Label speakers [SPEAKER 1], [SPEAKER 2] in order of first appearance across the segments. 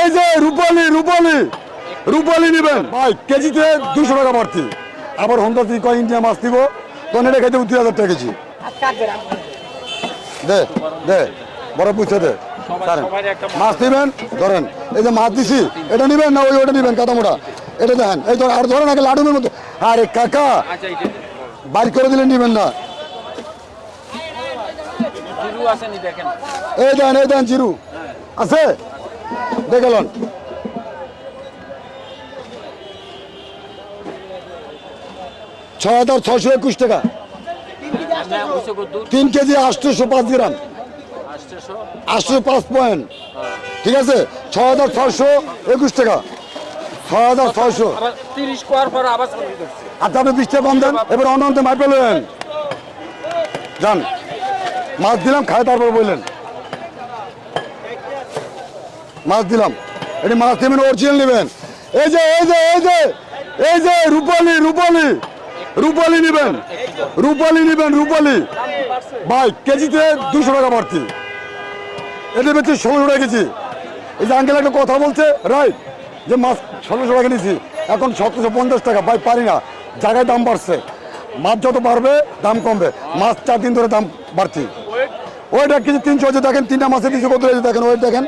[SPEAKER 1] এই যে রূপালি রূপালি রূপালি নেবেন। ভাই, কেজিতে দুশো টাকা বাড়তি আবার হন্ডা থেকে কয় ইন্ডিয়া মাছ দিব? তখন এটা খেতে দুই হাজার টাকা কেজি। দে দে, বড় পুষে দে। মাছ দিবেন ধরেন, এই যে মাছ দিছি, এটা নিবেন না ওই ওটা নিবেন কাদা মোটা এটা দেখেন, এই ধর আর ধরেন আগে লাডুমের মতো আরে কাকা বাইর করে দিলে নিবেন না। এই দেন এই দেন, জিরু। আছে? দেখেলন ছয় হাজার ছয়শো একুশ টাকা। তিন কেজি আটশোশো পাঁচ গ্রাম। আটশো পাঁচ পয়েন্ট। ঠিক আছে? ছয় হাজার ছয়শো একুশ টাকা। ছয় হাজার ছয়শো।
[SPEAKER 2] আর 30 কোয়ার পর আবার চলে যাচ্ছে
[SPEAKER 1] আপনি বিশটা কম দেন। এবার অন্য অন্তে মাই পেলেন যান। মাছ দিলাম, খায় তারপর বললেন। মাছ দিলাম। এটি মাছ নেবেন অরিজিনাল নেবেন। এই যে এই যে এই যে এই যে, রূপালি রূপালি রূপালি নেবেন। রূপালি নেবেন, রূপালি। ভাই, কেজিতে দুশো টাকা বাড়তি। এটা বেশি ষোলোশো টাকা কেজি। এই যে আঙ্কেল একটা কথা বলছে রাইট যে মাছ ষোলোশো টাকা নিয়েছি। এখন সতেরোশো পঞ্চাশ টাকা। ভাই, পারি না। জায়গায় দাম বাড়ছে। মাছ যত বাড়বে, দাম কমবে। মাছ চার দিন ধরে দাম বাড়তি। ওইটা এক কেজি তিনশো হচ্ছে দেখেন, তিনটা মাছের তিনশো কত হয়েছে দেখেন ওই দেখেন।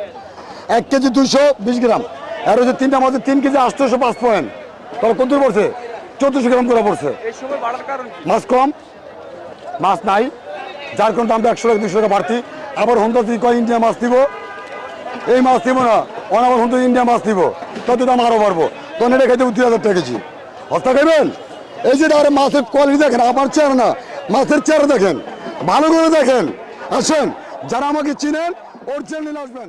[SPEAKER 1] এক কেজি দুইশো বিশ গ্রাম। আর হচ্ছে তিনটা মাছের তিন কেজি আটশোশো পাঁচ পয়েন্ট। তাহলে কত পড়ছে? চোদ্দোশো গ্রাম করে পড়ছে। মাছ কম মাছ নাই। যার কোন দামটা একশো টাকা দুশো টাকা বাড়তি। আবার হন্তা থেকে কয় ইন্ডিয়া মাছ দিব এই মাছ দিব না অন আবার হন্তা ইন্ডিয়া মাছ দিব তত দাম আরও বাড়বো। তখন এটা খাইতে দুই হাজার টাকা কেজি। হস্তা খাইবেন? এই যে আরে মাছের কোয়ালিটি দেখেন আমার চেয়ার না মাছের চেয়ার দেখেন। ভালো করে দেখেন। আসেন যারা আমাকে চিনেন ওর চ্যানেল আসবেন।